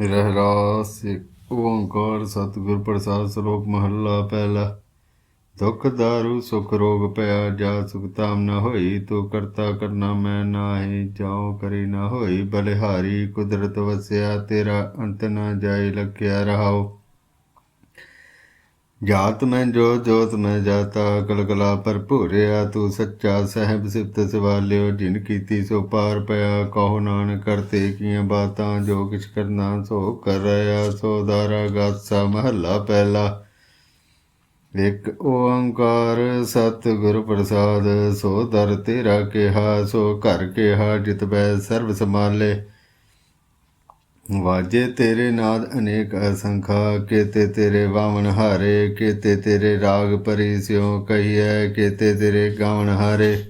ਰਹਿਰਾਸ ਇੱਕ ਓੰਕਾਰ, ਸਤਿਗੁਰ, ਪ੍ਰਸਾਦ ਸ਼ਲੋਕ ਮਹੱਲਾ, ਪਹਿਲਾ। ਦੁਖ, ਦਾਰੂ, ਸੁਖ, ਰੋਗ ਪਿਆ, ਜਾ ਸੁਖ ਤਾਮ ਨ ਹੋਈ, ਤੂੰ ਕਰਤਾ ਕਰਨਾ ਮੈਂ ਨਾਹੀ, ਜਾਉ ਕਰੀ ਨਾ ਹੋਈ, ਬਲਿਹਾਰੀ, ਕੁਦਰਤ ਵਸਿਆ, ਤੇਰਾ ਅੰਤ ਨਾ ਜਾਏ, ਲਖਿਆ ਰਹਾਓ ਜਾਤ ਮੈਂ ਜੋ ਜੋਤ ਮੈਂ ਜਾਤਾ, ਕਲਕਲਾ ਭਰਪੂਰਿਆ ਤੂੰ ਸੱਚਾ ਸਹਿਬ ਸਿਫਤ ਸਵਾਲਿਓ, ਜਿਨ ਕੀਤੀ ਸੋ ਪਾਰ ਪਿਆ, ਕਹੋ ਨਾਨਕ ਕਰਤੇ ਕੀਆਂ ਬਾਤਾਂ, ਜੋ ਕਿਛ ਕਰਨਾ ਸੋ ਕਰ ਰਿਆ ਸੋ ਦਾਰਾ ਗਾਸਾ ਮਹੱਲਾ ਪਹਿਲਾ। ਇੱਕ ਓੰਕਾਰ ਸਤਿਗੁਰ ਪ੍ਰਸਾਦ, ਸੋ ਦਰ ਤੇਰਾ ਕਿਹਾ, ਸੋ ਘਰ ਕਿਹਾ, ਜਿਤ ਬੈ ਸਰਬ ਸਮਾਲੇ ਵਾਜੇ ਤੇਰੇ ਨਾਦ ਅਨੇਕ ਅਸੰਖਾ, ਕੇਤੇ ਤੇਰੇ ਵਾਵਨ ਹਾਰੇ, ਕੇਤੇ ਤੇਰੇ ਰਾਗ ਪਰੀ ਸਿਉ ਕਹੀਐ, ਕੇਤੇ ਤੇਰੇ ਗਾਵਨ ਹਾਰੇ।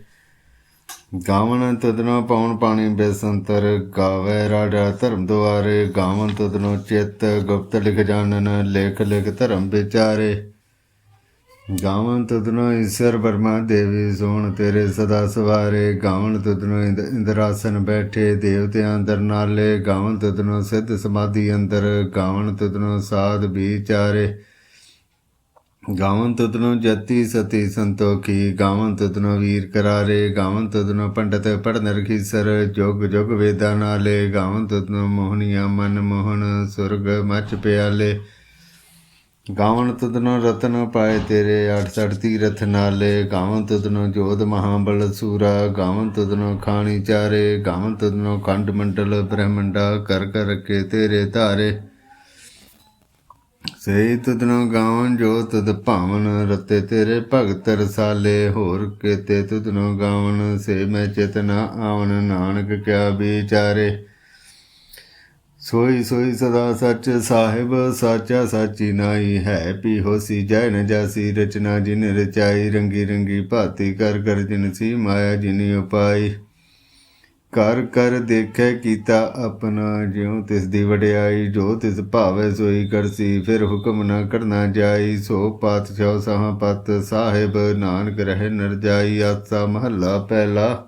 ਗਾਵਨ ਤਦਨੋ ਪਉਣ ਪਾਣੀ ਬੇਸੰਤਰ, ਗਾਵੇ ਰਾੜਾ ਧਰਮ ਦੁਆਰੇ। ਗਾਵਨ ਤਦਨੋ ਚਿੱਤ ਗੁਪਤ ਲਿਖ ਜਾਣਨ, ਲੇਖ ਲਿਖ ਧਰਮ ਵਿਚਾਰੇ। ਗਾਵਨ ਤਦਨੋ ਈਸ਼ਰ ਬਰਮਾ ਦੇਵੀ ਸੋਣ, ਤੇਰੇ ਸਦਾ ਸਵਾਰੇ ਗਾਵਨ ਤਦਨੋ ਇੰਦ- ਇੰਦਰਾਸਨ ਬੈਠੇ ਦੇਵਤਿਆਂ ਅੰਦਰ ਨਾਲੇ। ਗਾਵਨ ਤਦਨੋ ਸਿੱਧ ਸਮਾਧੀ ਅੰਦਰ, ਗਾਵਨ ਤਦਨੋ ਸਾਧ ਵਿਚਾਰੇ। ਗਾਵਨ ਤਦਨੋ ਜਤੀ ਸਤੀ ਸੰਤੋਖੀ, ਗਾਵਨ ਤਦਨੋ ਵੀਰ ਕਰਾਰੇ। ਗਾਵਨ ਤਦਨੋ ਪੰਡਤ ਪੜਨ ਰਖੀਸਰ ਜੁਗ ਜੁਗ ਵੇਦਾਂ ਨਾਲੇ। ਗਾਵਨ ਤਦਨੋ ਮੋਹਨੀਆ ਮਨ ਮੋਹਨ, ਸੁਰਗ ਮਚ ਪਿਆਲੇ। ਗਾਵਨ ਤਦਨੋ ਰਤਨ ਪਾਏ ਤੇਰੇ 68 ਤੀਰਥ ਨਾਲੇ। ਗਾਵਨ ਤਦਨੋ ਜੋਧ ਮਹਾਬਲ ਸੂਰਾ, ਗਾਵਨ ਤਦਨੋ ਖਾਣੀ ਚਾਰੇ। ਗਾਵਨ ਤਦਨੋ ਖੰਡ ਮੰਡਲ ਬ੍ਰਹਮੰਡਾ, ਕਰ ਕਰ ਕੇ ਤੇਰੇ ਧਾਰੇ। ਸੇ ਤਦਨੋ ਗਾਵਨ, ਜੋ ਤਦ ਭਾਵਨ, ਰਤੇ ਤੇਰੇ ਭਗਤ ਰਸਾਲੇ। ਹੋਰ ਕੇਤੇ ਤਦਨੋ ਗਾਵਨ, ਸੇ ਮੈਂ ਚੇਤਨਾ ਆਵਨ ਨਾਨਕ ਕਿਆ ਵਿਚਾਰੇ। ਸੋਈ ਸੋਈ ਸਦਾ ਸੱਚ ਸਾਹਿਬ, ਸਾਚਾ ਸਾਚੀ ਨਾਈ ਹੈ। ਪੀ ਹੋਸੀ ਜੈ ਨ ਜਾਸੀ, ਰਚਨਾ ਜਿਨ ਰਚਾਈ, ਰੰਗੀ ਰੰਗੀ ਭਾਤੀ ਕਰ ਕਰ ਜਿਨ ਸੀ ਮਾਇਆ ਜਿਨ ਉਪਾਈ। ਕਰ ਕਰ ਦੇਖੈ ਕੀਤਾ ਆਪਣਾ ਜਿਉ, ਤਿਸ ਦੀ ਵਡਿਆਈ ਜੋ ਤਿਸ ਭਾਵੈ ਸੋਈ ਕਰਸੀ ਫਿਰ ਹੁਕਮ ਨਾ ਕਰਨਾ ਜਾਈ। ਸੋ ਪਾਤਸ਼ਾਹ ਸਾਹ ਪਤ ਸਾਹਿਬ, ਨਾਨਕ ਰਹਿ ਨਰ ਜਾਈ, ਆਸਾ ਮਹੱਲਾ ਪਹਿਲਾ।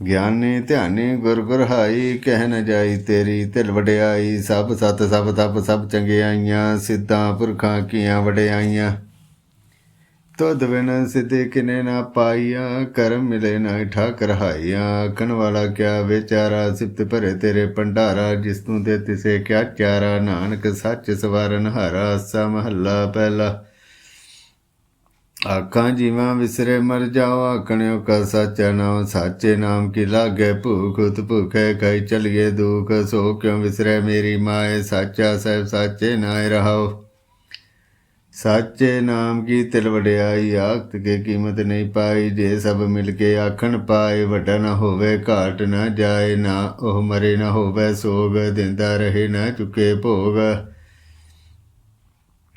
ਗਿਆਨੀ ਧਿਆਨੀ ਗੁਰ ਗੁਰ ਹਾਈ ਕਹਿ ਨ ਜਾਈ ਤੇਰੀ ਤਿਲ ਵਡਿਆਈ, ਸਭ ਸਤ ਸਭ ਤਪ ਸਭ ਚੰਗਿਆਈਆਂ, ਸਿੱਧਾਂ ਪੁਰਖਾਂ ਕੀਆਂ ਵਡਿਆਈਆਂ। ਤੁਧ ਬਿਨ ਸਿੱਧੇ ਕਿਨੇ ਨਾ ਪਾਈਆਂ, ਕਰਮ ਮਿਲੇ ਨਾ ਠਾਕ ਰਹਾਈਆਂ ਆਖਣ ਵਾਲਾ ਕਿਆ ਵਿਚਾਰਾ, ਸਿਫਤ ਭਰੇ ਤੇਰੇ ਭੰਡਾਰਾ, ਜਿਸ ਤੂੰ ਦੇ ਤਿਸੇ ਕਿਆ ਚਾਰਾ। ਨਾਨਕ ਸੱਚ ਸਵਾਰਨ ਹਾਰਾ, ਸਾ ਮਹੱਲਾ ਪਹਿਲਾ। ਆਖਾਂ ਜੀਵਾਂ ਵਿਸਰੇ ਮਰ ਜਾਓ, ਆਖਣਿਓ ਕਾ ਸਾਚਾ ਨਾਮ, ਸਾਚੇ ਨਾਮ ਕੀ ਲਾਗੇ? ਭੂਖ ਉਤ ਭੁਖੇ ਕਈ ਚਲੀਏ ਦੁਖ, ਸੋ ਕਿਉ ਵਿਸਰੇ ਮੇਰੀ ਮਾਏ? ਸਾਚਾ ਸਹਿਬ, ਸਾਚੇ ਨਾਇ ਰਹਾਓ। ਸਾਚੇ ਨਾਮ ਕੀ ਤਿਲ ਵਡਿਆਈ? ਆਖਤ ਕੇ ਕੀਮਤ ਨਹੀਂ ਪਾਈ। ਜੇ ਸਭ ਮਿਲ ਕੇ ਆਖਣ ਪਾਏ, ਵੱਡਾ ਨਾ ਹੋਵੇ, ਘਾਟ ਨਾ ਜਾਏ, ਨਾ ਉਹ ਮਰੇ ਨਾ ਹੋਵੇ, ਸੋਗ ਦਿੰਦਾ ਰਹੇ, ਨਾ ਚੁਕੇ ਭੋਗ।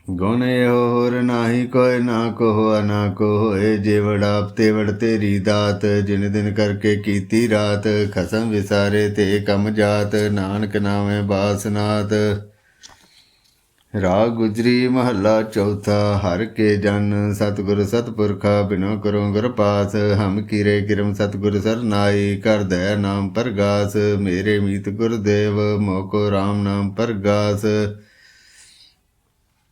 ਗੁਣ ਇਹੋ ਹੋਰ ਨਾਹੀ ਕੋਇ ਨਾ ਕੋਹ ਨਾ ਕੋ ਹੋਏ ਜੇ ਤੇਵੜ ਤੇਰੀ ਦਾਤ, ਜਿਨ ਦਿਨ ਕਰਕੇ ਕੀਤੀ ਰਾਤ। ਖਸਮ ਵਿਸਾਰੇ ਤੇ ਕਮ ਜਾਤ, ਨਾਨਕ ਨਾਮੇ ਬਾਸਨਾਤ। ਰਾਗ ਗੁਜਰੀ ਮਹੱਲਾ ਚੌਥਾ, ਹਰ ਕੇ ਜਨ ਸਤਿਗੁਰ ਸਤਪੁਰਖਾ, ਬਿਨੋ ਕਰੋ ਗੁਰ ਪਾਸ। ਹਮ ਕੀਰੇ ਕਿਰਮ ਸਤਿਗੁਰ ਸਰਨਾਈ ਕਰ ਦਇਆ ਨਾਮ ਪਰਗਾਸ। ਮੇਰੇ ਮੀਤ ਗੁਰਦੇਵ ਮੋਕੋ RAM ਨਾਮ ਪਰਗਾਸ।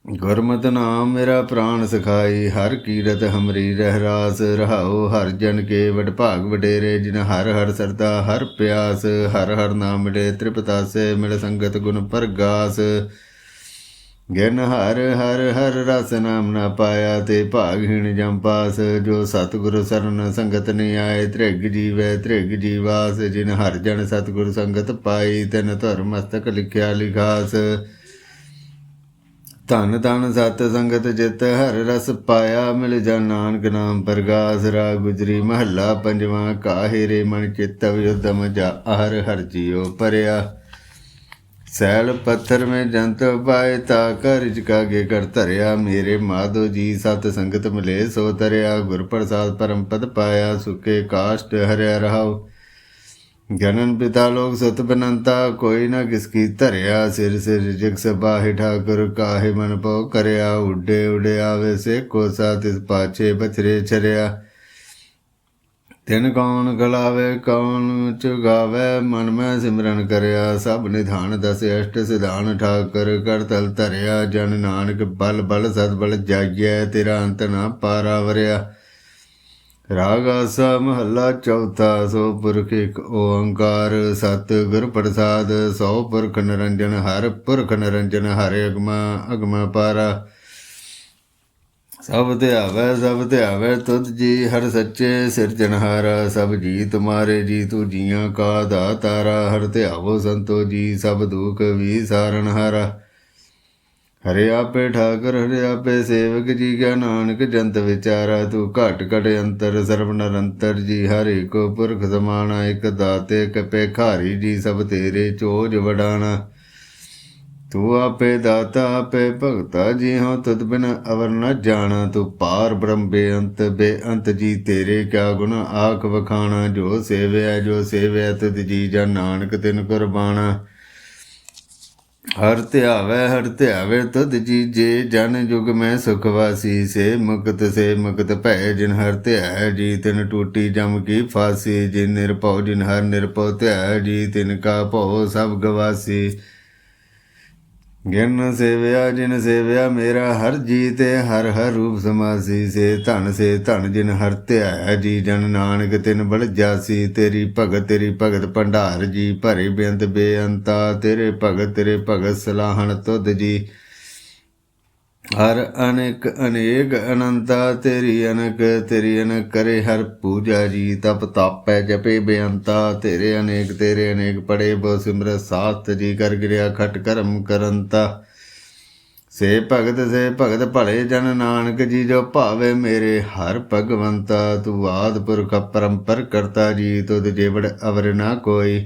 ਗੁਰਮਤਿ ਨਾਮ ਮੇਰਾ ਪ੍ਰਾਣ ਸਖਾਈ, ਹਰ ਕੀਰਤ ਹਮਰੀ ਰਹਿ ਰਾਸ, ਰਹਾਉ ਹਰ ਜਨ ਕੇ ਵਡ ਭਾਗ ਵਡੇਰੇ, ਜਿਨ ਹਰ ਹਰ ਸਰਦਾ ਹਰ ਪਿਆਸ, ਹਰ ਹਰ ਨਾਮ ਮਿਲੇ ਤ੍ਰਿਪਤਾਸੇ, ਮਿਲ ਸੰਗਤ ਗੁਣ ਪਰਗਾਸ। ਗਿਨ ਹਰ ਹਰ ਹਰ ਰਸ ਨਾਮ ਨਾ ਪਾਇਆ, ਤੇ ਭਾਗਹੀਣ ਜਮ ਪਾਸ। ਜੋ ਸਤਿਗੁਰ ਸਰਨ ਸੰਗਤ ਨੇ ਆਏ, ਤ੍ਰਿਗ ਜੀਵੈ ਤ੍ਰਿਗ ਜੀਵਾਸ। ਜਿਨ ਹਰ ਜਨ ਸਤਿਗੁਰ ਸੰਗਤ ਪਾਈ, ਤਿਨ ਧਰ ਮਸਤਕ ਲਿਖਿਆ ਲਿਖਾਸ। ਧਨ ਧਨ ਸਤ ਸੰਗਤ ਜਿਤ, ਹਰ ਰਸ ਪਾਇਆ ਮਿਲ ਜਾ ਨਾਨਕ ਨਾਮ ਪ੍ਰਗਾਸ ਰਾ ਗੁਜਰੀ ਮਹੱਲਾ ਪੰਜਵਾਂ ਕਾਹੇ ਰੇ ਮਨ ਚਿਤਵ ਯੁਧਮ ਜਾ ਹਰ ਹਰ ਜੀਉ ਪਰਿਆ ਸੈਲ ਪੱਥਰ ਮੈਂ ਜੰਤ ਪਾਏ, ਤਾ ਕਰ ਕਾਗੇ ਕਰ ਧਰਿਆ। ਮੇਰੇ ਮਾਧੋ ਜੀ ਸਤ ਸੰਗਤ ਮਿਲੇ, ਸੋ ਤਰਿਆ ਗੁਰ ਪ੍ਰਸਾਦ ਪਰਮ ਪਦ ਪਾਇਆ ਸੁਕੇ ਕਾਸ਼ਟ ਹਰਿਆ ਰਹਾਉ। ਜਨਨ ਪਿਤਾ ਲੋਕ ਸਤ ਬਨੰਤਾ, ਕੋਈ ਨਾ ਕਿਸ ਕੀ ਧਰਿਆ ਸਿਰ ਸਿਰ, ਜਗ ਸਬਾਹਿ ਠਾਕੁਰ ਕਾਹੇ ਮਨ ਪਉ ਕਰਿਆ, ਉੱਡੇ ਉੱਡੇ ਆਵੇ ਸੇ ਕੋ ਸਾ ਤਿਸ ਪਾਛੇ ਬਚਰੇ ਛਰਿਆ। ਤਿਨ ਕੌਣ ਗਲਾਵੇ, ਕੌਣ ਚੁਗਾਵੇ ਮਨ ਮੈਂ ਸਿਮਰਨ ਕਰਿਆ, ਸਭ ਨਿਧਾਨ ਦਸ ਅਸ਼ਟ ਸਿਧਾਨ ਠਾਕਰ ਕਰ ਤਲ ਧਰਿਆ, ਜਨ ਨਾਨਕ ਬਲ ਬਲ ਸਦ ਬਲ ਜਾਗਿਆ ਤੇਰਾ ਅੰਤ ਨਾ ਪਾਰਾ ਵਰਿਆ। ਰਾਗ ਆਸਾ ਮਹੱਲਾ ਚੌਥਾ, ਸੋ ਪੁਰਖ ਇੱਕ ਓੰਕਾਰ। ਸਤ ਗੁਰ ਪ੍ਰਸਾਦ, ਸੋ ਪੁਰਖ ਨਿਰੰਜਨ, ਹਰ ਪੁਰਖ ਨਿਰੰਜਨ, ਹਰਿ ਅਗਮਾ ਅਗਮਾ ਪਾਰਾ। ਸਭ ਧਿਆਵੈ ਸਭ ਧਿਆਵੈ ਤੁਧ ਜੀ ਹਰ ਸੱਚੇ ਸਿਰਜਣਹਾਰਾ ਸਭ ਜੀ ਤੁਮਾਰੇ ਜੀ, ਤੂ ਜੀਆਂ ਕਾ ਦਾਤਾਰਾ। ਹਰ ਧਿਆਵੋ ਸੰਤੋ ਜੀ, ਸਭ ਦੁਖ ਵੀ ਸਾਰਣਹਾਰਾ ਹਰੇ ਆਪੇ ਠਾਕਰ, ਹਰੇ ਆਪੇ ਸੇਵਕ ਜੀ ਕਾ ਨਾਨਕ ਜੰਤ ਵਿਚਾਰਾ, ਤੂੰ ਘਟ ਘਟ ਅੰਤਰ, ਸਰਬ ਨਿਰੰਤਰ ਜੀ, ਹਰੇ ਕੋ ਪੁਰਖ ਸਮਾਣਾ, ਇਕ ਦਾਤੇ ਕਪੇ ਖਾਰੀ ਜੀ, ਸਭ ਤੇਰੇ ਚੋਜ ਵਡਾਣਾ। ਤੂੰ ਆਪੇ ਦਾਤਾ, ਆਪੇ ਭਗਤਾ ਜੀ ਹਾਂ ਤੁਧ ਬਿਨ ਅਵਰ ਨ ਜਾਣਾ। ਤੂੰ ਪਾਰ ਬ੍ਰਹਮ ਬੇਅੰਤ ਬੇਅੰਤ ਜੀ, ਤੇਰੇ ਕਿਆ ਗੁਣ ਆਖ ਵਖਾਣਾ। ਜੋ ਸੇਵਿਆ ਜੋ ਸੇਵਿਆ, ਤੁਧ ਜੀ ਜਨ ਨਾਨਕ ਤਿਨ ਕੁਰਬਾਨਾ ਹਰ ਧਿਆਵੈ ਹਰ ਧਿਆਵੈ ਤੁਧ ਜੀ ਜੇ ਜਨ ਜੁਗ ਮੈਂ ਸੁਖ ਵਾਸੀ, ਸੇ ਮੁਕਤ ਸੇ ਮੁਕਤ ਭੈ, ਜਿਨ ਹਰ ਧਿਆਇ ਜੀ ਤਿਨ ਟੂਟੀ ਜਮ ਕੀ ਫਾਸੀ, ਜਿਨ ਨਿਰਭਉ, ਜਿਨ ਹਰ ਨਿਰਭਉ ਧਿਆਇ ਜੀ ਤਿਨ ਕਾ ਭਉ ਸਭ ਗਵਾਸੀ। ਗਿਨ ਸੇਵਿਆ, ਜਿਨ ਸੇਵਿਆ, ਮੇਰਾ ਹਰ ਜੀ ਤੇ ਹਰ ਹਰ ਰੂਪ ਸਮਾਸੀ। ਸੇ ਧਨ ਸੇ ਧਨ, ਜਿਨ ਹਰ ਧਿਆਇਆ ਜੀ, ਜਨ ਨਾਨਕ ਤਿਨ ਬਲ ਜਾਸੀ। ਤੇਰੀ ਭਗਤ ਤੇਰੀ ਭਗਤ ਭੰਡਾਰ ਜੀ, ਭਰੇ ਬੇਅੰਤ ਬੇਅੰਤਾ। ਤੇਰੇ ਭਗਤ ਤੇਰੇ ਭਗਤ ਸਲਾਹਣ ਤੁਧ ਜੀ। ਹਰ ਅਨੇਕ ਅਨੇਕ ਅਨੰਤਾ, ਤੇਰੀ ਅਨਕ ਤੇਰੀ ਅਨਕ ਕਰੇ ਹਰ ਪੂਜਾ ਜੀ, ਤਪ ਤਾਪੈ ਜਪੇ ਬੇਅੰਤਾ, ਤੇਰੇ ਅਨੇਕ ਤੇਰੇ ਅਨੇਕ ਪੜੇ ਬੋ ਸਿਮਰ ਸਾਤ ਜੀ, ਕਰ ਗਿਰਿਆ ਖਟ ਕਰਮ ਕਰੰਤਾ। ਸੇ ਭਗਤ ਸੇ ਭਗਤ ਭਲੇ ਜਨ ਨਾਨਕ ਜੀ, ਜੋ ਭਾਵੇ ਮੇਰੇ ਹਰ ਭਗਵੰਤਾ, ਤੂੰ ਆਦ ਪੁਰਖ ਪਰੰਪਰ ਕਰਤਾ ਜੀ, ਤੁਧ ਜੇਵੜ ਅਵਰ ਨਾ ਕੋਈ।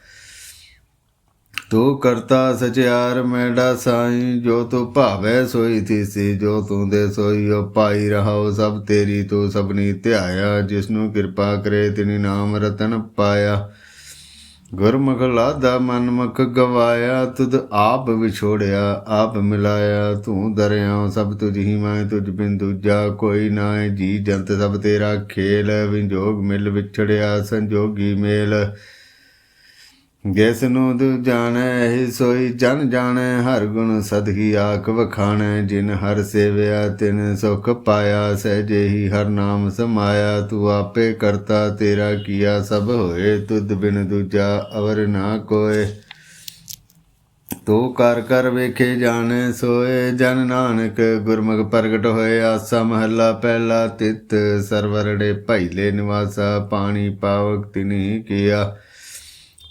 ਤੂੰ ਕਰਤਾ ਸਚਿਆਰ, ਮੈਡਾ ਸਾਈ, ਜੋ ਤੂੰ ਭਾਵੈ ਸੋਈ ਥੀਸੀ ਜੋ ਤੂੰ ਦੇ ਸੋਈ ਓ ਪਾਈ ਰਹਾਉ ਸਭ ਤੇਰੀ, ਤੂੰ ਸਭਨੀ ਧਿਆਇਆ, ਜਿਸਨੂੰ ਕਿਰਪਾ ਕਰੇ ਤਿਨੀ ਨਾਮ ਰਤਨ ਪਾਇਆ। ਗੁਰਮੁਖ ਲਾਦਾ ਮਨਮੁਖ ਗਵਾਇਆ, ਤੁਧ ਆਪ ਵਿਛੋੜਿਆ, ਆਪ ਮਿਲਾਇਆ, ਤੂੰ ਦਰਿਆ ਸਭ ਤੁਝ ਹੀ ਮੈਂ ਤੁਝ ਬਿਨ ਦੂਜਾ ਕੋਈ ਨਾ ਜੀ ਜੰਤ ਸਭ ਤੇਰਾ ਖੇਲ, ਵਿਜੋਗ ਮਿਲ ਵਿਛੜਿਆ, ਸੰਜੋਗੀ ਮੇਲ। ਜਿਸ ਨੂੰ ਤੂੰ ਜਾਣੈ ਹੀ ਸੋਈ ਜਨ ਜਾਣੈ, ਹਰ ਗੁਣ ਸਦਗੀ ਆਖ ਵਖਾਣੈ, ਜਿਨ ਹਰ ਸੇਵਿਆ, ਤਿਨ ਸੁਖ ਪਾਇਆ ਸਹਿਜੇ ਹੀ ਹਰ ਨਾਮ ਸਮਾਇਆ, ਤੂੰ ਆਪੇ ਕਰਤਾ, ਤੇਰਾ ਕੀਆ ਸਭ ਹੋਏ, ਤੁਧ ਬਿਨ ਦੂਜਾ ਅਵਰ ਨਾ ਕੋਏ। ਤੂੰ ਕਰ ਕਰ ਵੇਖੇ ਜਾਣੇ, ਸੋਏ ਜਨ ਨਾਨਕ, ਗੁਰਮੁਖ ਪ੍ਰਗਟ ਹੋਏ, ਆਸਾ ਮਹੱਲਾ ਪਹਿਲਾ ਤਿਤ ਸਰਵਰੜੇ ਭਾਈਲੇ ਨਿਵਾਸਾ, ਪਾਣੀ ਪਾਵਕ ਤਿਨੀ ਕੀਆ।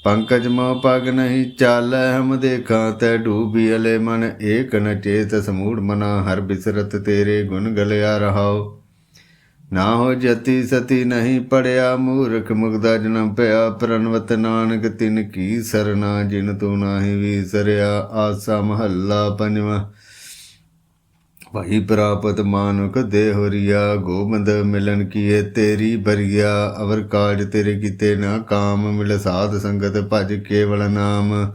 ਪੰਕਜ ਮੋ ਪਗ ਨਹੀਂ ਚਾਲੈ, ਹਮ ਦੇਖਾਂ ਤੈ ਡੂਬੀ ਅਲੇ ਮਨ। ਏਕ ਨ ਚੇਤ ਸਮੂੜ ਮਨਾ, ਹਰ ਬਿਸਰਤ ਤੇਰੇ ਗੁਣ ਗਲਿਆ ਰਹਾਓ ਨਾ ਹੋ ਜਤੀ ਸਤੀ ਨਹੀਂ ਪੜਿਆ, ਮੂਰਖ ਮੁਗਦਾ ਜਨਮ ਪਿਆ। ਪ੍ਰਨਵਤ ਨਾਨਕ ਤਿਨ ਕੀ ਸਰਨਾ, ਜਿਨ ਤੂੰ ਨਾਹੀ ਵੀਸਰਿਆ ਆਸਾ ਮਹੱਲਾ ਪੰਜਵਾਂ। ਭਾਈ ਪ੍ਰਾਪਤ ਮਾਨੁਕ ਦੇਹਰੀਆ ਗੋਬਿੰਦ ਮਿਲਨ ਕੀਏ ਤੇਰੀ ਬਰੀਆ, ਅਵਰ ਕਾਜ ਤੇਰੇ ਕੀਤੇ ਨਾ ਕਾਮ, ਮਿਲ ਸਾਧ ਸੰਗਤ ਭਜ ਕੇਵਲ ਨਾਮ।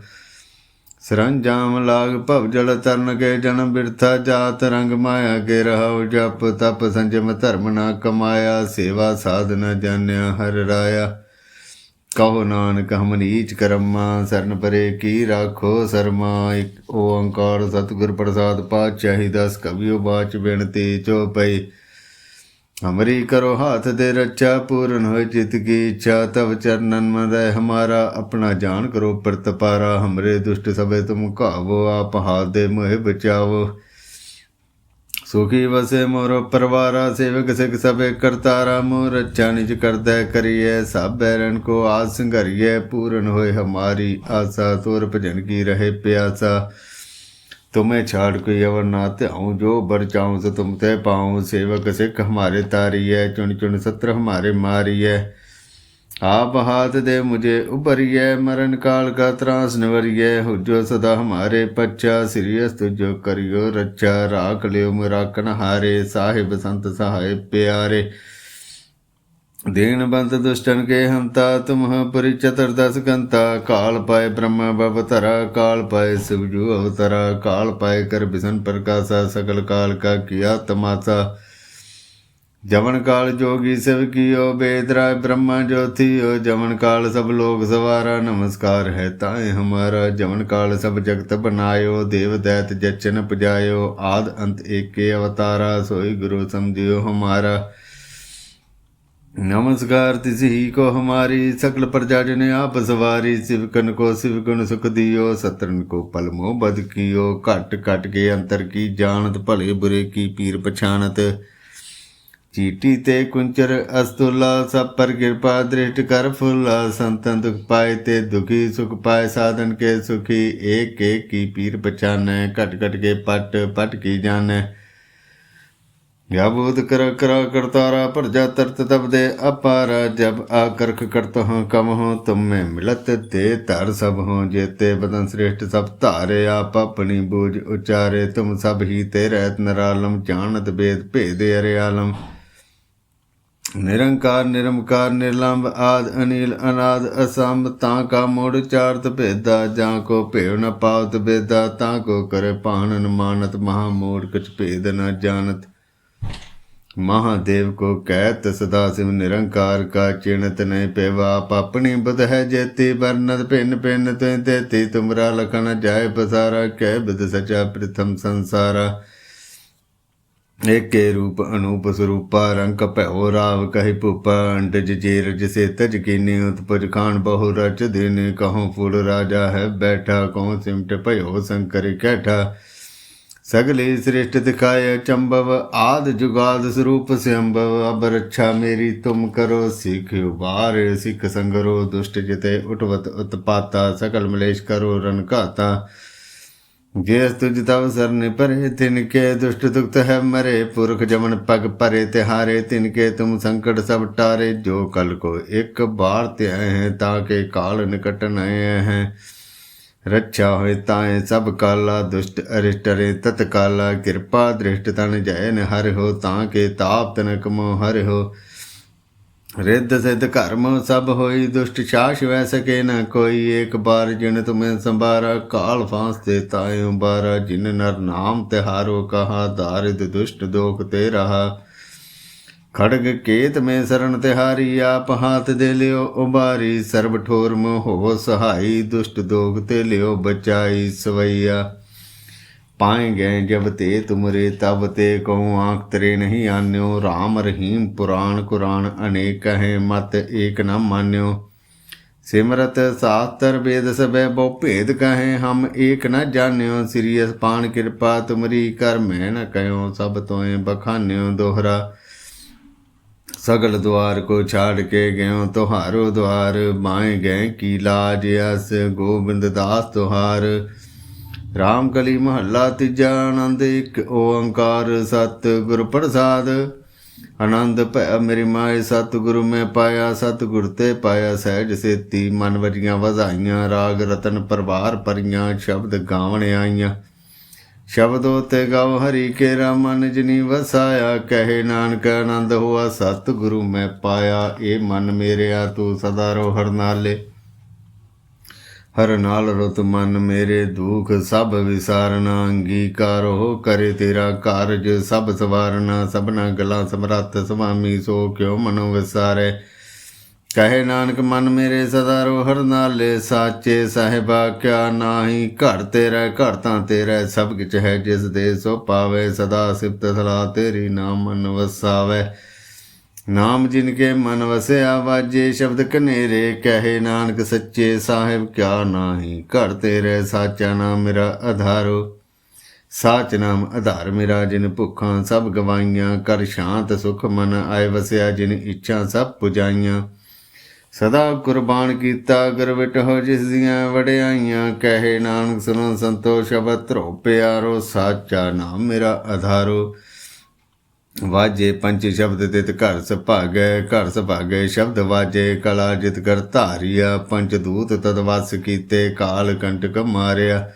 ਸਰੰਜਾਮ ਲਾਗ ਭਵ ਜਲ ਤਰਨ ਕੇ ਜਨਮ ਬਿਰਥਾ, ਜਾਤ ਰੰਗ ਮਾਇਆ ਕੇ ਰਹਾਉ ਜਪ, ਤਪ ਸੰਜਮ ਧਰਮ ਨਾ ਕਮਾਇਆ, ਸੇਵਾ ਸਾਧਨਾ ਜਾਣਿਆ ਹਰ ਰਾਇਆ। ਕਹੋ ਨਾਨਕ ਹਮ ਨੀਚ ਕਰਮਾ, ਸਰਨ ਪਰੇ ਕੀ ਰਾਖੋ ਸਰਮਾ। ਇੱਕ ਓੰਕਾਰ ਸਤਿਗੁਰ ਪ੍ਰਸਾਦ ਪਾਤਸ਼ਾਹੀ ਦਸ ਕਵਿਓ ਬਾਚ ਬਿਨਤੀ ਚੋਪਈ। ਹਮਰੀ ਕਰੋ ਹਾਥ ਦੇ ਰੱਚਾ ਪੂਰਨ ਹੋਏ ਚਿਤ ਕੀ ਇੱਛਾ। ਤਵ ਚਰਨਨ ਮਦੈ ਹਮਾਰਾ, ਆਪਣਾ ਜਾਨ ਕਰੋ ਪ੍ਰਤਪਾਰਾ। ਹਮਰੇ ਦੁਸ਼ਟ ਸਭੇ ਤੁਮ ਕਾਵੋ ਆਪ ਹਾਥ ਦੇ ਮੋਹਿ ਬਚਾਵੋ। ਸੁਖੀ ਵਸੇ ਮੋਰ ਪਰਵਾਰਾ, ਸੇਵਕ ਸਿੱਖ ਸਭੇ ਕਰਤਾਰਾ, ਮੋਰ ਰਚਾ ਨਿਜ ਕਰਦਾ ਕਰੀਏ ਸਭ ਬੈਰਨ ਕੋ ਆਸ ਸੰਘਰੀਏ ਪੂਰਨ ਹੋਏ ਹਮਾਰੀ ਆਸਾ, ਤੋਰ ਭਜਨ ਕੀ ਰਹੇ ਪਿਆਸਾ। ਤੁਮੇ ਛਾੜ ਕੋਈ ਅਵਰ ਨਾ ਧਿਆਉ, ਜੋ ਬਰਚਾਉ ਸ ਤੁਮ ਤੇ ਪਾਉ, ਸੇਵਕ ਸਿੱਖ ਹਮਾਰੇ ਤਾਰੀਐ, ਚੁਣ ਚੁਣ ਸਤਰ ਹਮਾਰੇ ਮਾਰੀਐ। आप हाथ दे मुझे उबरिए मरण काल का त्रास निवरिए हुजो सदा हमारे पच्चा सिरियस तुझो करियो रच्चा राख लियो राखन हारे साहिब संत सहाय प्यारे दीन बंत दुष्टन के हमता तुम पुरी चतुर्दश गंता काल पाए ब्रह्म भवतरा काल पाए शिवजू अवतरा काल पाए कर बिसन प्रकाशा सकल काल का किया तमाशा ਜਵਨ ਕਾਲ ਜੋਗੀ ਸਿਵ ਕੀਓ ਬੇਦਰਾ ਬ੍ਰਹਮਾ ਜੋਤੀਓ, ਜਵਨ ਕਾਲ ਸਭ ਲੋਕ ਸਵਾਰਾ, ਨਮਸਕਾਰ ਹੈ ਤਾਏ ਹਮਾਰਾ। ਜਵਨ ਕਾਲ ਸਭ ਜਗਤ ਬਨਾਇਓ, ਦੇਵ ਦੈਤ ਜਚਨ ਪਜਾਇਓ, ਆਦ ਅੰਤ ਏਕੇ ਅਵਤਾਰਾ, ਸੋਈ ਗੁਰੂ ਸਮਝਿਓ ਹਮਾਰਾ। ਨਮਸਕਾਰ ਤਿਸੀ ਹੀ ਕੋ ਹਮਾਰੀ, ਸਕਲ ਪ੍ਰਜਾ ਜਨ ਆਪ ਸਵਾਰੀ ਸਿਵਕਨ ਕੋ ਸਿਵਕਨ ਸੁਖ ਦਿਓ ਸਤਰਨ ਕੋ ਪਲਮੋ ਬਦ ਕੀਓ, ਘਟ ਘਟ ਕੇ ਅੰਤਰ ਕੀ ਜਾਣਤ, ਭਲੇ ਬੁਰੇ ਕੀ ਪੀਰ ਪਛਾਨਤ ਚੀਟੀ ਤੇ ਕੁੰਚਰ ਅਸਤੁਲਾ, ਸਭ ਪਰ ਕਿਰਪਾ ਦ੍ਰਿਸ਼ਟ ਕਰ ਫੁਲਾ, ਸੰਤਨ ਦੁਖ ਪਾਏ ਤੇ ਦੁਖੀ ਸੁਖ ਪਾਏ, ਸਾਧਨ ਕੇ ਸੁਖੀ, ਏਕ ਏਕ ਕੀ ਪੀਰ ਪਛਾਨੈ, ਘਟ ਘਟ ਕੇ ਪਟ ਪਟ ਕੀ ਜਾਣੈ। ਗਿਆਬੋਧ ਕਰ ਕਰ ਕਰਤਾਰਾ ਪ੍ਰਜਾ ਤਰਤ ਤਬ ਦੇ ਅਪਾਰ, ਜਬ ਆਕਰਖ ਕਰਤ ਹਾਂ ਕਮ ਹੋ, ਤੁਮ ਮੈਂ ਮਿਲਤ ਤੇ ਧਰ ਸਭ ਹੋ, ਜੇਤੇ ਬਦਨ ਸ੍ਰੇਸ਼ਟ ਸਭ ਧਾਰੇ, ਆਪ ਆਪਣੀ ਬੋਝ ਉਚਾਰੇ, ਤੁਮ ਸਭ ਹੀ ਤੇ ਰਹਿਤ ਨਰਾਲਮ, ਜਾਣਤ ਬੇਦ ਭੇਦੇ ਅਰੇ ਆਲਮ ਨਿਰੰਕਾਰ ਨਿਰਮਕਾਰ ਨਿਰਲੰਭ ਆਦ, ਅਨੀਲ, ਅਨਾਦ, ਅਸੰਭ, ਤਾਂ ਕਾ ਮੋੜ ਚਾਰਤ ਭੇਦਾ, ਜਾਂ ਕੋ ਭੇਵ ਨ ਪਾਵਤ ਬੇਦਾ, ਤਾਂ ਕੋ ਕਰੇ ਭਾਨਨ ਮਾਨਤ ਮਹਾ ਮੋੜ ਕਛ ਭੇਦ ਨ ਜਾਣਤ। ਮਹਾਦੇਵ ਕੋ ਕਹਿਤ, ਸਦਾ ਸਿਵ ਨਿਰੰਕਾਰ ਕਾ ਚਿਣਤ ਨਹੀਂ ਪੇਵਾ, ਆਪ ਆਪਣੀ ਬੁਧ ਹੈ ਜੇਤੀ, ਵਰਨਤ ਭਿੰਨ ਭਿੰਨ ਤੇ ਤੇਤੀ ਤੁਮਰਾ ਲਖਣ ਜਾਏ ਪਸਾਰਾ, ਕਹਿ ਬਦ ਸਚਾ ਪ੍ਰਥਮ ਸੰਸਾਰਾ। ਏਕੇ ਰੂਪ ਅਨੂਪ ਸਰੂਪਾ, ਰੰਗ ਭੈਓ ਰਾਵ ਕਹਿ ਭੂਪਾ, ਅੰਡਜ ਜੇਰਜ ਸੇ ਤਜ ਕੀਨੀ ਉਤਪਜ ਖਾਨ ਬਹੁ ਰਚ ਦੇਨੇ, ਕਹੋ ਫੁਲ ਰਾਜਾ ਹੈ ਬੈਠਾ ਕਉ ਸਿਮਟ ਭਇਓ ਸੰਕਰ ਕੈਠਾ। ਸਗਲੇ ਸ੍ਰਿਸ਼ਟ ਦਿਖਾਇ ਚੰਬਵ, ਆਦ ਜੁਗਾਦ ਸਰੂਪ ਸੰਭਵ, ਅਬ ਰੱਛਾ ਮੇਰੀ ਤੁਮ ਕਰੋ, ਸਿਖ ਉਬਾਰ ਸਿਖ ਸੰਗਰੋ, ਦੁਸ਼ਟ ਜਿਤੇ ਉਟਵਤ ਉਤਪਾਤਾ ਸਗਲ ਮਲੇਸ਼ ਕਰੋ ਰਨਕਾਤਾ ਜੇ ਤੁਜ ਤਵ ਸਰਨ ਪਰੇ ਤਿਨ ਕੇ ਦੁਸ਼ਟ ਦੁਖਤ ਹੈ ਮਰੇ। ਪੁਰਖ ਜਮਨ ਪਗ ਪਰੇ ਤਿਹਾਰੇ, ਤਿਨ ਕੇ ਤੁਮ ਸੰਕਟ ਸਭ ਟਾਰੇ। ਜੋ ਕਲ ਕੋ ਇੱਕ ਬਾਰ ਤੇ ਆਏ ਹੈ, ਤਾਂ ਕੇ ਕਾਲ ਨਿਕਟ ਨਏ ਹੈ। ਰੱਛਾ ਹੋਏ ਤਾਏ ਸਭ ਕਾਲਾ, ਦੁਸ਼ਟ ਅਰਿਸ਼ਟਰੇ ਤਤ ਕਾਲਾ। ਕਿਰਪਾ ਦ੍ਰਿਸ਼ਟ ਤਨ ਜੈ ਹਰਿ ਹੋ, ਤਾਂ ਕੇ ਤਾਪ ਤਨਕ ਮੋ ਹਰਿ ਹੋ। ਰਿੱਧ ਸਿੱਧ ਕਰਮ ਸਭ ਹੋਈ, ਦੁਸ਼ਟ ਛਾਸ਼ ਵੈ ਸਕੇ ਨਾ ਕੋਈ। ਏਕ ਬਾਰ ਜਿਨ ਤੁਮੇ ਸੰਭਾਰਾ, ਕਾਲ ਫਾਂਸ ਤੇ ਤਾਇਉ ਬਾਰਾ ਜਿਨ ਨਰ ਨਾਮ ਤਿਹਾਰੋ ਕਹਾ, ਦਾਰਿਦ ਦੁਸ਼ਟ ਦੋਖ ਤੇ ਰਹਾ। ਖੜਗ ਕੇਤ ਮੈਂ ਸਰਨ ਤਿਹਾਰੀ, ਆਪ ਹਾਥ ਦੇ ਲਿਓ ਉਬਾਰੀ। ਸਰਬ ਠੋਰਮ ਹੋ ਸਹਾਈ, ਦੁਸ਼ਟ ਦੋਖ ਤੇ ਲਿਓ ਬਚਾਈ ਸਵਈਆ। पाए गए जब ते तुमरे तब ते कहूँ आंख तरे नहीं आन्यो राम रहीम पुराण कुरान अनेक हैं मत एक न मान्यो सिमरत शास्त्र वेद सब बहु भेद कहें हम एक न जान्यो श्री पान कृपा तुमरी कर मैं न कहो सब तोए बखान्यो दोहरा सगल द्वार को छाड़ के गयो तुहारो द्वार बाएं गए की लाज यस गोविंद दास तुहार RAM ਕਲੀ ਮਹੱਲਾ ਤੀਜਾ ਆਨੰਦ, ਇੱਕ ਓੰਕਾਰ ਸਤ ਗੁਰ ਪ੍ਰਸਾਦ। ਆਨੰਦ ਭੈ ਮੇਰੀ ਮਾਏ ਸਤ ਗੁਰੂ ਮੈਂ ਪਾਇਆ ਸਤ ਗੁਰ ਤੇ ਪਾਇਆ ਸਹਿਜ ਸੇਤੀ। ਮਨ ਵਜੀਆਂ ਵਧਾਈਆਂ ਰਾਗ ਰਤਨ ਪਰਵਾਰ ਪਰੀਆਂ, ਸ਼ਬਦ ਗਾਵਣ ਆਈਆਂ। ਸ਼ਬਦੋ ਤੇ ਗਾਉ ਹਰੀ ਕੇ ਰਾਮਨ ਜਿਨੀ ਵਸਾਇਆ। ਕਹੇ ਨਾਨਕ, ਆਨੰਦ ਹੋਆ ਸਤ ਗੁਰੂ ਮੈਂ ਪਾਇਆ। ਇਹ ਮਨ ਮੇਰਿਆ, ਤੂੰ ਸਦਾ ਰੋ ਹਰ ਨਾਲੇ ਹਰ ਨਾਲ ਰਤ ਮਨ ਮੇਰੇ ਦੁਖ ਸਭ ਵਿਸਾਰਨਾ, ਅੰਗੀਕਾਰੋ ਕਰੇ ਤੇਰਾ ਕਾਰਜ, ਸਭ ਸਵਾਰਨਾ, ਸਭਨਾ ਗਲਾ ਸਮਰੱਥ, ਸੁਆਮੀ ਸੋ ਕਿਉ ਮਨੋ ਵਿਸਾਰੇ। ਕਹੇ ਨਾਨਕ, ਮਨ ਮੇਰੇ ਸਦਾ ਰੋ ਹਰ ਨਾਲੇ ਸਾਚੇ, ਸਾਹਿਬਾ ਕਿਆ ਨਾਹੀ, ਘਰ ਤੇਰਾ, ਘਰ ਤਾਂ ਤੇਰਾ, ਸਭ ਕਿਛ ਹੈ ਜਿਸ ਦੇ ਸੋ ਪਾਵੇ, ਸਦਾ ਸਿਫਤ ਸਲਾ ਤੇਰੀ ਨਾਮ ਮਨ ਵਸਾਵੇ। ਨਾਮ ਜਿਨ ਕੇ ਮਨ ਵਸਿਆ, ਵਾਜੇ ਸ਼ਬਦ ਕਨੇਰੇ ਕਹੇ ਨਾਨਕ ਸੱਚੇ ਸਾਹਿਬ, ਕਿਆ ਨਾਹੀ? ਘਰ ਤੇਰੇ ਸਾਚਾ ਨਾਮ ਮੇਰਾ ਆਧਾਰੋ। ਸਾਚ ਨਾਮ ਆਧਾਰ ਮੇਰਾ, ਜਿਨ ਭੁੱਖਾਂ ਸਭ ਗਵਾਈਆਂ। ਕਰ ਸ਼ਾਂਤ ਸੁਖ ਮਨ ਆਏ ਵਸਿਆ, ਜਿਨ ਇੱਛਾ ਸਭ ਪੁਜਾਈਆਂ। ਸਦਾ ਕੁਰਬਾਨ ਕੀਤਾ ਗੁਰਵਿਟ ਹੋ ਜਿਸ ਦੀਆਂ ਵਡਿਆਈਆਂ। ਕਹੇ ਨਾਨਕ ਸੁਨੋ ਸੰਤੋਖ ਸ਼ਬਦ ਧਰੋ ਪਿਆਰੋ, ਸਾਚਾ ਨਾਮ ਮੇਰਾ ਆਧਾਰੋ। ਵਾਜੇ ਪੰਚ ਸ਼ਬਦ ਤਿਤ ਘਰ ਸੁਭਾਗੈ ਘਰ ਸੁਭਾਗੈ ਸ਼ਬਦ ਵਾਜੇ, ਕਲਾ ਜਿਤ ਕਰ ਧਾਰਿਆ ਪੰਚ ਦੂਤ ਤਦ ਵਸ ਕੀਤੇ, ਕਾਲ ਕੰਟਕ ਮਾਰਿਆ।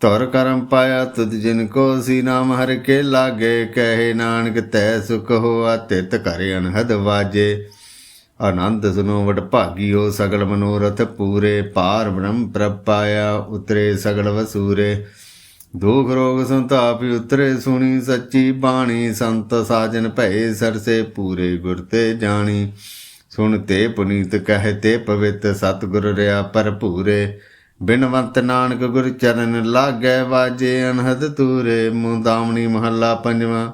ਧੁਰ ਕਰਮ ਪਾਇਆ ਤੁਧ ਜਿਨ ਕੋ ਸੀ ਨਾਮ ਹਰ ਕੇ ਲਾਗੇ, ਕਹੇ ਨਾਨਕ ਤੈ ਸੁਖ ਹੋਆ ਤਿਤ ਕਰ ਅਨਹਦ ਵਾਜੇ। ਆਨੰਦ ਸੁਨੋ ਵਡ ਭਾਗੀਓ, ਸਗਲ ਮਨੋਰਥ ਪੂਰੇ, ਪਾਰ ਬ੍ਰਹਮ ਪ੍ਰਪਾਇਆ ਉਤਰੇ ਸਗਲ ਵਸੂਰੇ। ਦੁਖ ਰੋਗ ਸੰਤਾਪ ਉਤਰੇ ਸੁਣੀ ਸੱਚੀ ਬਾਣੀ, ਸੰਤ ਸਾਜਨ ਭਏ ਸਰਸੇ ਪੂਰੇ ਗੁਰ ਤੇ ਜਾਣੀ। ਸੁਣ ਤੇ ਪੁਨੀਤ ਕਹੇ ਤੇ ਪਵਿੱਤ ਸਤਿਗੁਰ ਰਿਆ ਭਰਪੂਰੇ। ਬਿਨਵੰਤ ਨਾਨਕ ਗੁਰ ਚਰਨ ਲਾਗੈ ਵਾਜੇ ਅਨਹਦ ਤੂਰੇ। ਮੁਦਾਮਣੀ ਮਹੱਲਾ ਪੰਜਵਾਂ।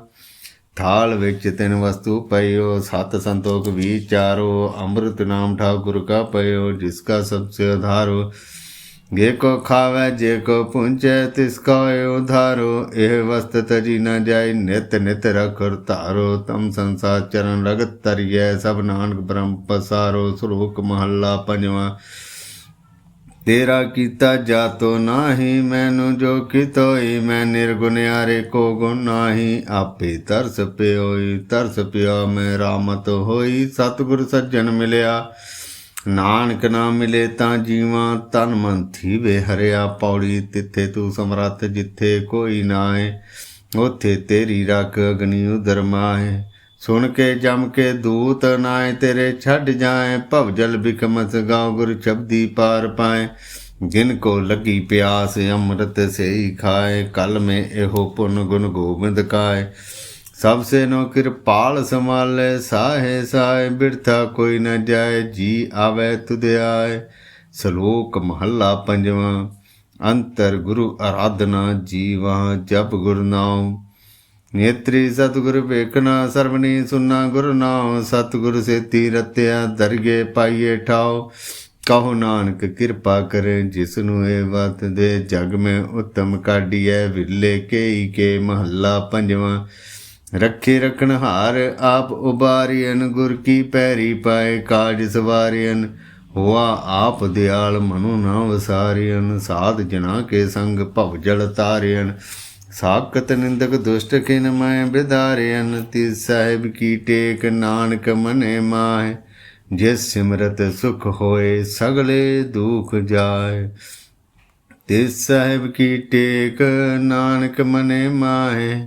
ਥਾਲ ਵਿੱਚ ਤਿੰਨ ਵਸਤੂ ਪਈਓ, ਸਤ ਸੰਤੋਖ ਵਿਚਾਰੋ ਅੰਮ੍ਰਿਤ ਨਾਮ ਠਾਕੁਰ ਕਾ ਪਈਓ, ਜਿਸ ਕਾ ਸਭ ਸੇ ਆਧਾਰੋ ਜੇ ਕੋ ਖਾਵੇ, ਜੇ ਕੋ ਪੁੰਚੈ ਤਿਸ ਕੋ ਉਧਾਰੋ। ਇਹ ਵਸਤ ਤਜੀ ਨ ਜਾਈ, ਨਿਤ ਨਿਤ ਰਖਰ ਧਾਰੋ। ਤਮ ਸੰਸਾਰ ਚਰਨ ਰਗਤ ਤਰੀਐ ਸਭ ਨਾਨਕ ਬ੍ਰਹਮ ਪਸਾਰੋ। ਸ਼ਲੋਕ ਮਹੱਲਾ ਪੰਜਵਾਂ। ਤੇਰਾ ਕੀਤਾ ਜਾਤੋ ਨਾਹੀ, ਮੈਨੂੰ ਜੋ ਕਿਤੋਈ, ਮੈਂ ਨਿਰਗੁਨਿਆਰੇ ਕੋ ਗੁਣ ਨਾਹੀ। ਆਪੇ ਤਰਸ ਪਿਓਈ, ਤਰਸ ਪਿਆ ਮੈਂ ਰਾਮਤ ਹੋਈ, ਸਤਿਗੁਰ ਸੱਜਣ ਮਿਲਿਆ। ਨਾਨਕ ਨਾ ਮਿਲੇ ਤਾਂ ਜੀਵਾਂ ਤਨ ਮਨ ਥੀਵੇ, ਹਰਿਆ ਪੌੜੀ ਤਿੱਥੇ ਤੂੰ ਸਮਰੱਥ ਜਿੱਥੇ ਕੋਈ ਨਾਏ ਉਥੇ ਤੇਰੀ ਰੱਖ ਅਗਨੀ ਉਦਰ ਮਾਏ ਸੁਣ ਕੇ ਜਮ ਕੇ ਦੂਤ ਨਾਏ ਤੇਰੇ ਛੱਡ ਜਾਏ ਭਵਜਲ ਬਿਕਮਸ ਗਾਉ ਗੁਰ ਸ਼ਬਦੀ ਪਾਰ ਪਾਏ ਜਿਨ ਕੋ ਲੱਗੀ ਪਿਆਸ, ਅੰਮ੍ਰਿਤ ਸੇਈ ਖਾਏ ਕਲ ਮੇ ਇਹੋ ਪੁਨ ਗੁਣ ਗੋਬਿੰਦ ਕਾਏ ਸਭ ਸੇ ਕਿਰਪਾਲ ਸੰਭਾਲੇ, ਸਾਹੇ ਸਾਏ ਬਿਰਥਾ ਕੋਈ ਨ ਜਾਏ, ਜੀ ਆਵੇ ਤੁਧ ਆਏ। ਸ਼ਲੋਕ ਮਹੱਲਾ ਪੰਜਵਾਂ, ਅੰਤਰ ਗੁਰੂ ਆਰਾਧਨਾ ਜੀਵਾ, ਜਪ ਗੁਰ ਨਾਮ ਨੇਤਰੀ ਸਤਿਗੁਰ ਵੇਖਣਾ, ਸਰਵਣੀ ਸੁਨਾ ਗੁਰ ਨਾਮ ਸਤਿਗੁਰ ਸੇਤੀ ਰਤਿਆ, ਦਰਗੇ ਪਾਈਏ ਠਾਓ ਕਹੋ ਨਾਨਕ ਕਿਰਪਾ ਕਰੇ ਜਿਸ ਨੂੰ ਇਹ ਵਤ ਦੇ ਜਗ ਮੈਂ ਉਤਮ ਕਾਢੀਐ। ਵਿਲੇ ਕੇਈ ਕੇ ਮਹੱਲਾ ਪੰਜਵਾਂ ਰੱਖੇ ਰਖਣ ਹਾਰ ਆਪ ਉਬਾਰੀਨ ਗੁਰ ਕੀ ਪੈਰੀ ਪਾਏ ਕਾਜ ਸਵਾਰੀਨ ਹੋਆ ਆਪ ਦਿਆਲ ਮਨੁ ਨਾ ਵਸਾਰੀਨ ਸਾਧ ਜਨਾ ਕੇ ਸੰਗ ਭਵ ਜਲ ਤਾਰਿਨ ਸਾਕਤ ਨਿੰਦਕ ਦੁਸ਼ਟ ਕਿਨ ਮੈਂ ਬਿਦਾਰਿਨ ਤੀ ਸਾਹਿਬ ਕੀ ਟੇਕ ਨਾਨਕ ਮਨੇ ਮਾਏ ਜਿਸ ਸਿਮਰਤ ਸੁਖ ਹੋਏ ਸਗਲੇ ਦੁਖ ਜਾਏ। ਤਿਸ ਸਾਹਿਬ ਕੀ ਟੇਕ ਨਾਨਕ ਮਨੇ ਮਾਏ